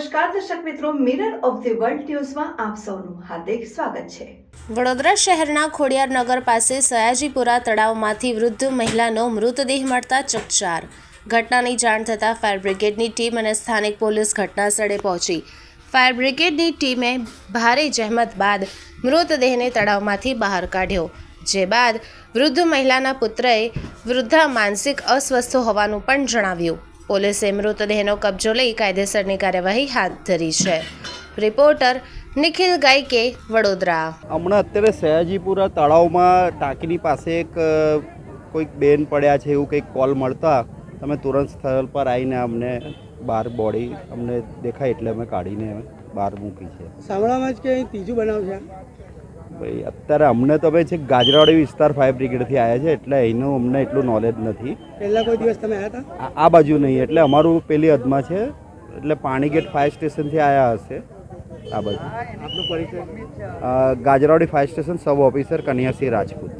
નમસ્કાર, દર્શક મિત્રો મિરર ઓફ ધી વર્લ્ડ ન્યૂઝમાં આપ સૌનું હાર્દિક સ્વાગત છે. વડોદરા શહેરના ખોડિયારનગર પાસે સયાજીપુરા તળાવમાંથી વૃદ્ધ મહિલાનો મૃતદેહ મળતા ચકચાર. ઘટનાની જાણ થતાં ફાયર બ્રિગેડની ટીમ અને સ્થાનિક પોલીસ ઘટનાસ્થળે પહોંચી. ફાયર બ્રિગેડની ટીમે ભારે જહેમત બાદ મૃતદેહને તળાવમાંથી બહાર કાઢ્યો, જે બાદ વૃદ્ધ મહિલાના પુત્રએ વૃદ્ધા માનસિક અસ્વસ્થ હોવાનું પણ જણાવ્યું. પોલીસે મૃતદેહનો કબજો લઈ કાયદેસરની કાર્યવાહી હાથ ધરી છે. રિપોર્ટર નિખિલ ગાયકે વડોદરા. હમણાં અત્યારે સયાજીપુરા તળાવમાં ટાંકીની પાસે એક કોઈક બેન પડ્યા છે એવું કંઈક કોલ મળતા તમે તુરંત સ્થળ પર આવીને અમને બહાર બોડી અમને દેખાય એટલે અમે કાઢીને બહાર મૂકી છે. સાંભળવામાં જ કે ત્રીજું બનાવ છે? ભાઈ અત્યારે અમને ભાઈ છે ગાજરાવાડી વિસ્તાર ફાયર બ્રિગેડથી આવ્યા છે એટલે એનું અમને એટલું નોલેજ નથી. પહેલા કોઈ દિવસ તમે આવ્યા હતા? આ- બાજુ નહીં એટલે અમારું પેલી હદમાં છે એટલે પાણીગેટ ફાયર સ્ટેશનથી આવ્યા હશે આ બાજુ. Gajarawadi fire station sub officer Kanyasinh Rajput.